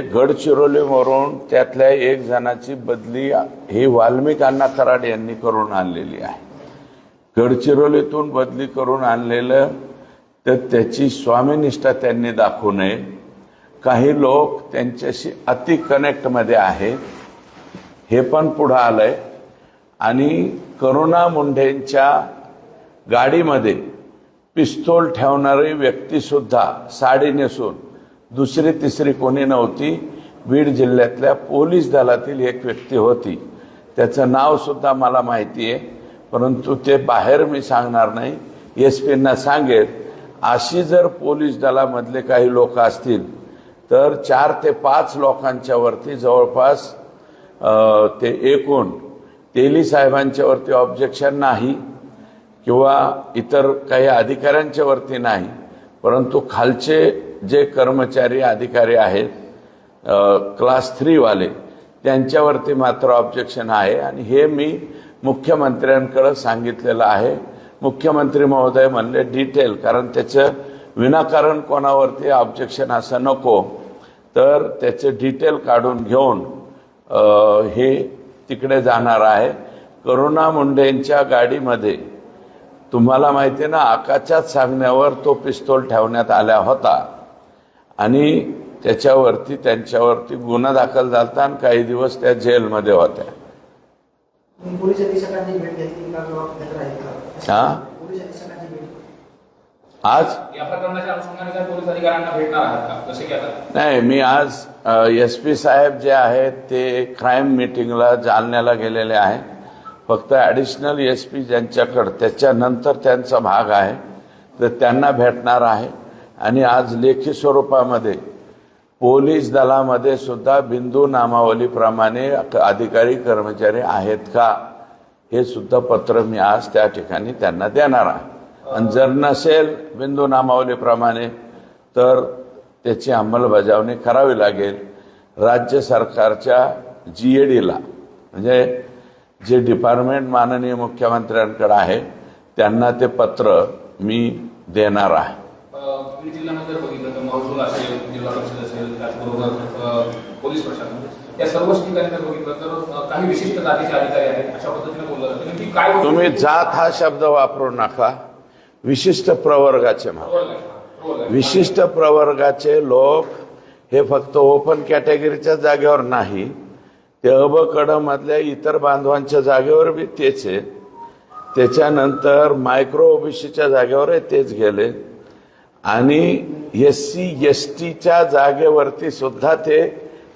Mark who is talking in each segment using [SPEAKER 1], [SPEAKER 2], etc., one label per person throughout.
[SPEAKER 1] गडचिरोलीवरून त्यातल्या एक जणाची बदली ही वाल्मिक अण्णा कराड यांनी करून आणलेली आहे. गडचिरोलीतून बदली करून आणलेलं तर त्याची स्वामीनिष्ठा त्यांनी दाखवू नये. काही लोक त्यांच्याशी अति कनेक्टमध्ये आहेत हे पण पुढं आलंय. आणि करुणा मुंढेंच्या गाडीमध्ये पिस्तोल ठेवणारी व्यक्तीसुद्धा साडी नेसून दुसरी तिसरी कोणी नव्हती. बीड जिल्ह्यातल्या पोलीस दलातील एक व्यक्ती होती. त्याचं नावसुद्धा मला माहिती आहे परंतु ते बाहेर मी सांगणार नाही. एस पींना सांगेल अशी जर पोलीस दलामधले काही लोक असतील तर चार ते पाच लोकांच्या वरती जवळपास ते एकूण तेली साहेबांच्या वरती ऑब्जेक्शन नाही किंवा इतर काही अधिकाऱ्यांच्या वरती नाही परंतु खालचे जे कर्मचारी अधिकारी आहेत क्लास थ्रीवाले त्यांच्यावरती मात्र ऑब्जेक्शन आहे. आणि हे मी मुख्यमंत्र्यांकडं सांगितलेलं आहे. मुख्यमंत्री महोदय म्हणले डिटेल कारण त्याचं विनाकारण कोणावरती ऑब्जेक्शन असं नको. तर त्याचे डिटेल काढून घेऊन हे तिकडे जाणार आहे. करुणा मुंडेंच्या गाडीमध्ये तुम्हाला माहिती आहे ना आकाशात सांगण्यावर तो पिस्तोल ठेवण्यात आला होता. आणि त्याच्यावरती त्यांच्यावरती गुन्हा दाखल झाला आणि काही दिवस त्या जेलमध्ये होत्या. हा? आज?
[SPEAKER 2] या प्रकरणाच्या अनुषंगाने काय पोलीस अधिकाऱ्यांना भेटणार आहात का? जसे की आता?
[SPEAKER 1] नाही मी आज एस पी साहेब जे आहेत ते क्राईम मिटिंगला जालन्याला गेलेले आहे फक्त ॲडिशनल एस पी ज्यांच्याकडं त्याच्यानंतर त्यांचा भाग आहे. तर त्यांना भेटणार आहे. आणि आज लेखी स्वरूपामध्ये पोलीस दलामध्ये सुद्धा बिंदू नामावलीप्रमाणे अधिकारी कर्मचारी आहेत का हे सुद्धा पत्र मी आज त्या ठिकाणी त्यांना देणार आहे. आणि जर नसेल बिंदू नामावलीप्रमाणे तर त्याची अंमलबजावणी करावी लागेल. राज्य सरकारच्या जी ए डीला म्हणजे जे डिपार्टमेंट माननीय मुख्यमंत्र्यांकडे आहे त्यांना ते पत्र मी देणार आहे.
[SPEAKER 2] बीड जिल्ह्यामध्ये जर बघितलं तर महसूल असेल जिल्हा परिषद असेल त्याचबरोबर पोलीस प्रशासन. या सर्वच ठिकाणी जर बघितलं तर काही विशिष्ट जातीचे अधिकारी आहेत अशा पद्धतीने बोललं जातं. काय
[SPEAKER 1] तुम्ही जात हा शब्द वापरू नका. विशिष्ट प्रवर्गाचे म्हणा. विशिष्ट प्रवर्गाचे लोक हे फक्त ओपन कॅटेगरीच्या जागेवर नाही. ते अब कड मधल्या इतर बांधवांच्या जागेवर बी तेच आहे त्याच्यानंतर मायक्रो ओबीसीच्या जागेवर तेच गेले. आणि एस सी एस टीच्या जागेवरती सुद्धा ते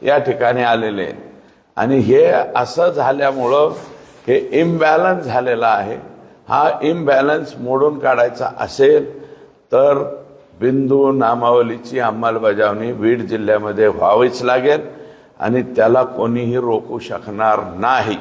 [SPEAKER 1] या ठिकाणी आलेले आहेत. आणि हे असं झाल्यामुळं हे इम्बॅलन्स झालेलं आहे हा इम्बॅलन्स मोडून काढायचा असेल तर बिंदू नामावलीची अंमलबजावणी बीड जिल्ह्यामध्ये व्हावीच लागेल आणि त्याला कोणीही रोखू शकणार नाही